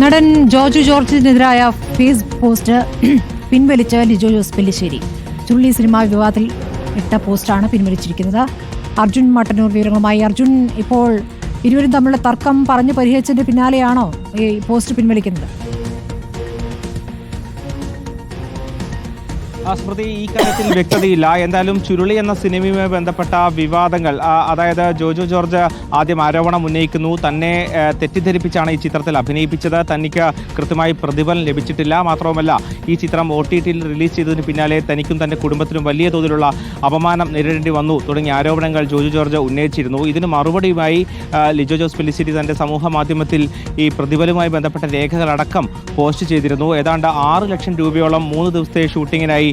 നടൻ George ജോർജിനെതിരായ face post പിൻവലിച്ച ലിജോ ജോസ് പെല്ലിശ്ശേരി. ചുള്ളി സിനിമാ വിവാദത്തിൽ ഇട്ട പോസ്റ്റാണ് പിൻവലിച്ചിരിക്കുന്നത്. അർജുൻ മട്ടന്നൂർ വിവരങ്ങളുമായി. അർജുൻ ഇപ്പോൾ ഇരുവരും തമ്മിലുള്ള തർക്കം പറഞ്ഞു പരിഹരിച്ചതിന്റെ പിന്നാലെയാണോ ഈ പോസ്റ്റ് പിൻവലിക്കുന്നത്? സ്മൃതി ഈ കാര്യത്തിൽ വ്യക്തതയില്ല. എന്തായാലും ചുരുളി എന്ന സിനിമയുമായി ബന്ധപ്പെട്ട വിവാദങ്ങൾ അതായത് ജോജോ ജോർജ് ആദ്യം ആരോപണം ഉന്നയിക്കുന്നു. തന്നെ തെറ്റിദ്ധരിപ്പിച്ചാണ് ഈ ചിത്രത്തിൽ അഭിനയിപ്പിച്ചത്. തനിക്ക് കൃത്യമായി പ്രതിഫലം ലഭിച്ചിട്ടില്ല. മാത്രവുമല്ല ഈ ചിത്രം ഒ ടി ടിയിൽ റിലീസ് ചെയ്തതിന് പിന്നാലെ തനിക്കും തന്റെ കുടുംബത്തിനും വലിയ തോതിലുള്ള അപമാനം നേരിടേണ്ടി വന്നു. തുടങ്ങിയ ആരോപണങ്ങൾ ജോജു ജോർജ് ഉന്നയിച്ചിരുന്നു. ഇതിന് മറുപടിയുമായി ലിജോ ജോസ് പെല്ലിശ്ശേരി തന്റെ സമൂഹ മാധ്യമത്തിൽ ഈ പ്രതിഫലവുമായി ബന്ധപ്പെട്ട രേഖകളടക്കം പോസ്റ്റ് ചെയ്തിരുന്നു. ഏതാണ്ട് ആറ് ലക്ഷം രൂപയോളം മൂന്ന് ദിവസത്തെ ഷൂട്ടിങ്ങിനായി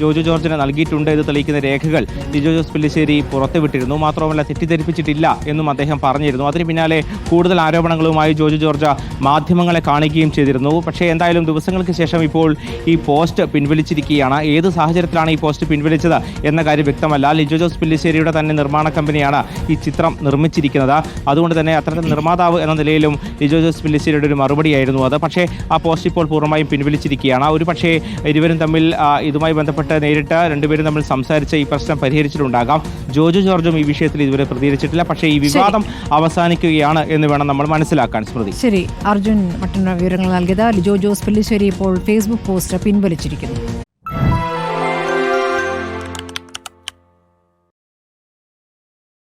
ജോജു ജോർജിന് നൽകിയിട്ടുണ്ട് എന്ന് തെളിയിക്കുന്ന രേഖകൾ ലിജോ ജോസ് പെല്ലിശ്ശേരി പുറത്തുവിട്ടിരുന്നു. മാത്രമല്ല തെറ്റിദ്ധരിപ്പിച്ചിട്ടില്ല എന്നും അദ്ദേഹം പറഞ്ഞിരുന്നു. അതിന് പിന്നാലെ കൂടുതൽ ആരോപണങ്ങളുമായി ജോജു ജോർജ് മാധ്യമങ്ങളെ കാണിക്കുകയും ചെയ്തിരുന്നു. പക്ഷേ എന്തായാലും ദിവസങ്ങൾക്ക് ശേഷം ഇപ്പോൾ ഈ പോസ്റ്റ് പിൻവലിച്ചിരിക്കുകയാണ്. ഏത് സാഹചര്യത്തിലാണ് ഈ പോസ്റ്റ് പിൻവലിച്ചത് എന്ന കാര്യം വ്യക്തമല്ല. ലിജോ ജോസ് പെല്ലിശ്ശേരിയുടെ തന്നെ നിർമ്മാണ കമ്പനിയാണ് ഈ ചിത്രം നിർമ്മിച്ചിരിക്കുന്നത്. അതുകൊണ്ട് തന്നെ അത്തരത്തിൽ നിർമ്മാതാവ് എന്ന നിലയിലും ലിജോ ജോസ് പെല്ലിശ്ശേരിയുടെ ഒരു മറുപടിയായിരുന്നു അത്. പക്ഷേ ആ പോസ്റ്റ് ഇപ്പോൾ പൂർണമായും പിൻവലിച്ചിരിക്കുകയാണ്. ഒരു പക്ഷേ ഇരുവരും തമ്മിൽ ഇതുമായി ബന്ധപ്പെട്ട് നേരിട്ട് രണ്ടുപേരും തമ്മിൽ സംസാരിച്ച് ഈ പ്രശ്നം പരിഹരിച്ചിട്ടുണ്ടാകാം. ജോജു ജോർജും ഈ വിഷയത്തിൽ ഇതുവരെ പ്രതികരിച്ചിട്ടില്ല. പക്ഷേ ഈ വിവാദം അവസാനിക്കുകയാണ് എന്ന് വേണം നമ്മൾ മനസ്സിലാക്കാൻ സ്മൃതി. ശരി. അർജുൻ മറ്റുള്ള വിവരങ്ങൾ നൽകിയത്. ജോജോസ് ജോസ് പെല്ലിശ്ശേരി ഇപ്പോൾ ഫേസ്ബുക്ക് പോസ്റ്റ് പിൻവലിച്ചിരിക്കുന്നു.